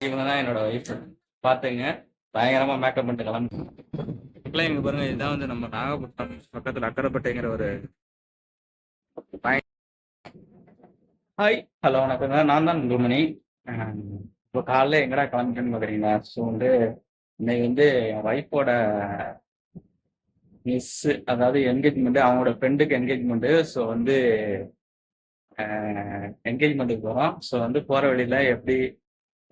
இவங்க தான் என்னோட ஒய்ஃப் பார்த்துங்க. பயங்கரமா மேக்கப் பண்ணிட்டு கிளம்பி. இங்க பாருங்க இதுதான் வந்து நம்ம நாகப்பட்டினம் பக்கத்துல அக்கரைப்பட்டைங்கிற ஒரு ஹாய் ஹலோ வணக்கங்க. நான் தான் குருமணி இப்போ காலைல எங்கடா கிளம்பிட்டேன்னு பார்க்குறீங்களா ஸோ வந்து இன்னைக்கு வந்து என் ஒய்ஃபோட மிஸ் அதாவது என்கேஜ்மெண்ட் அவங்களோட ஃப்ரெண்டுக்கு என்கேஜ்மெண்ட்டு ஸோ வந்து என்கேஜ்மெண்ட்டுக்கு போகிறோம் ஸோ வந்து போகிற வழியில எப்படி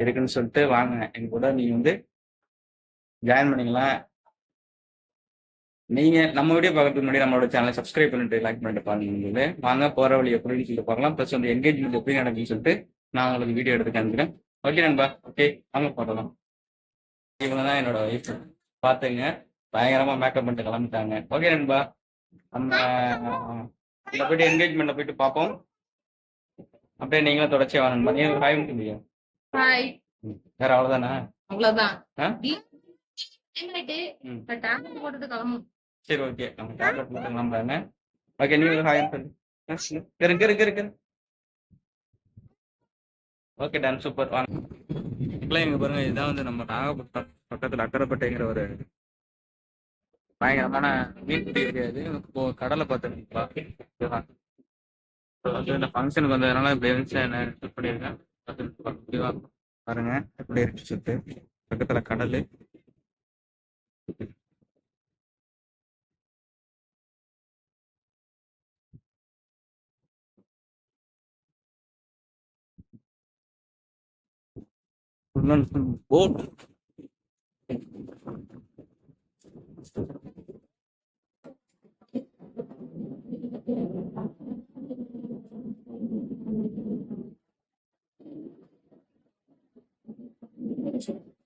இருக்குன்னு சொல்லிட்டு வாங்க எங்க கூட நீங்க வந்து ஜாயின் பண்ணிக்கலாம். நீங்க நம்ம வீடியோ பார்க்கறதுக்கு முன்னாடி நம்மளோட சேனலை சப்ஸ்கிரைப் பண்ணிட்டு லைக் பண்ணிட்டு பாருங்க. வாங்க போற வழி எப்படின்னு சொல்லிட்டு பார்க்கலாம் ப்ளஸ் வந்து என்கேஜ்மெண்ட் எப்படி நடக்குன்னு சொல்லிட்டு நான் உங்களுக்கு வீடியோ எடுத்து காமிக்கிறேன். ஓகே நண்பா? ஓகே வாங்க போடலாம் இவங்க தான் என்னோட ஒய்ஃப் பார்த்துங்க பயங்கரமா மேக்கப் பண்ணிட்டு கிளம்பிட்டாங்க. ஓகே நண்பா? நம்ம போயிட்டு என்கேஜ்மெண்ட்ல போயிட்டு பார்ப்போம். அப்படியே நீங்களும் தொடர்ச்சியா வாங்க நீங்க ஹாய் முடியும் ஹாய் வேற அவ்வளவுதானா? அவ்வளவுதான். டேப்லெட் கிளம்பும் சரி ஓகே நம்ம டேப்லெட் மட்டும் நம்புறாங்க ஓகே நீங்க ஹாய் சொல்லு. இருக்கு இருக்கு இருக்கு ஓகே டன் சூப்பர் வாங்க இப்பெல்லாம் இங்க பாருங்க. இதுதான் வந்து நம்ம நாகப்பட்டினம் பக்கத்துல அக்கரைப்பட்டைங்கிற ஒரு பயங்கரமான ஏரியா இது. இப்போ கடலை பார்த்துருக்கீங்களா? வந்து இந்த ஃபங்க்ஷனுக்கு வந்ததுனால இப்படி இருந்துச்சு என்ன? பண்ணியிருக்கேன்? பாருங்க எப்படி இருக்கு சுத்து. பக்கத்துல கடல். full কিছু নেই